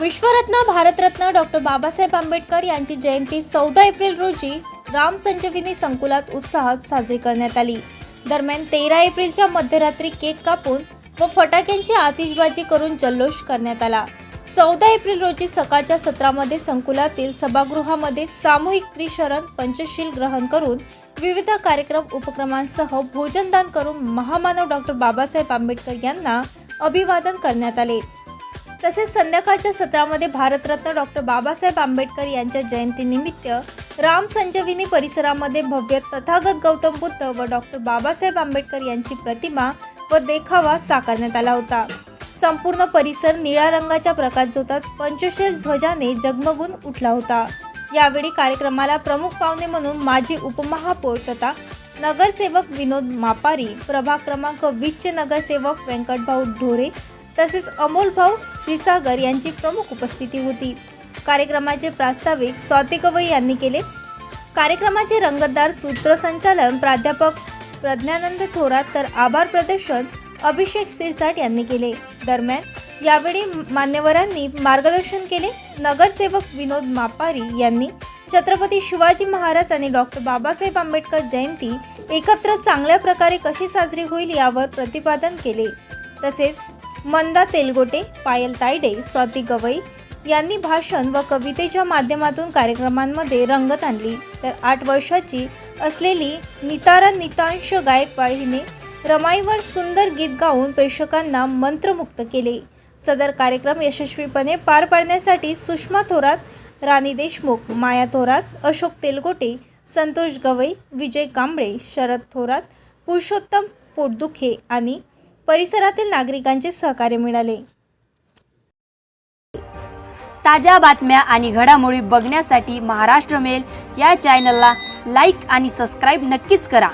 विश्वरत्न भारतरत्न डॉक्टर बाबासाहेब आंबेडकर यांची जयंती चौदा एप्रिल रोजी राम संजीवनी संकुलात उत्साहात साजरी करण्यात आली. दरम्यान तेरा एप्रिलच्या मध्यरात्री केक कापून व फटाक्यांची आतिषबाजी करून जल्लोष करण्यात आला. चौदा एप्रिल रोजी सकाळच्या सत्रामध्ये संकुलातील सभागृहामध्ये सामूहिक त्रिशरण पंचशील ग्रहण करून विविध कार्यक्रम उपक्रमांसह भोजनदान करून महामानव डॉक्टर बाबासाहेब आंबेडकर यांना अभिवादन करण्यात आले. तसेच संध्याकाळच्या सत्रामध्ये भारतरत्न डॉक्टर बाबासाहेब आंबेडकर यांच्या जयंतीनिमित्त राम संजीवनी परिसरामध्ये भव्य तथागत गौतम बुद्ध व डॉक्टर बाबासाहेब आंबेडकर यांची प्रतिमा व देखावा साकारण्यात आला होता. संपूर्ण परिसर निळ्या रंगाच्या प्रकाशझोतात पंचशील ध्वजाने जगमगून उठला होता. यावेळी कार्यक्रमाला प्रमुख पाहुणे म्हणून माजी उपमहापौर तथा नगरसेवक विनोद मापारी प्रभाग क्रमांक वीसचे नगरसेवक व्यंकटभाऊ ढोरे तसेच अमोल भाऊ श्रीसागर यांची प्रमुख उपस्थिती होती. कार्यक्रमाचे प्रास्ताविक स्वाती गवई यांनी केले. कार्यक्रमाचे रंगतदार सूत्रसंचालन प्राध्यापक प्रज्ञानंद थोरात तर आभार प्रदर्शन अभिषेक सिरसाट यांनी केले. दरम्यान यावेळी मान्यवरांनी मार्गदर्शन केले. नगरसेवक विनोद मापारी यांनी छत्रपती शिवाजी महाराज आणि डॉक्टर बाबासाहेब आंबेडकर जयंती एकत्र चांगल्या प्रकारे कशी साजरी होईल यावर प्रतिपादन केले. तसेच मंदा तेलगोटे पायल तायडे स्वाती गवई यांनी भाषण व कवितेच्या माध्यमातून कार्यक्रमांमध्ये रंगत आणली. तर आठ वर्षाची असलेली नितारा नितांश गायकवाड हिने रमाईवर सुंदर गीत गाऊन प्रेक्षकांना मंत्रमुक्त केले. सदर कार्यक्रम यशस्वीपणे पार पाडण्यासाठी सुषमा थोरात राणी देशमुख माया थोरात अशोक तेलगोटे संतोष गवई विजय कांबळे शरद थोरात पुरुषोत्तम पोटदुखे आणि परिसरातील नागरिकांचे सहकार्य मिळाले. ताज्या बातम्या आणि घडामोडी बघण्यासाठी महाराष्ट्र मेल या चॅनलला लाईक आणि सबस्क्राईब नक्कीच करा.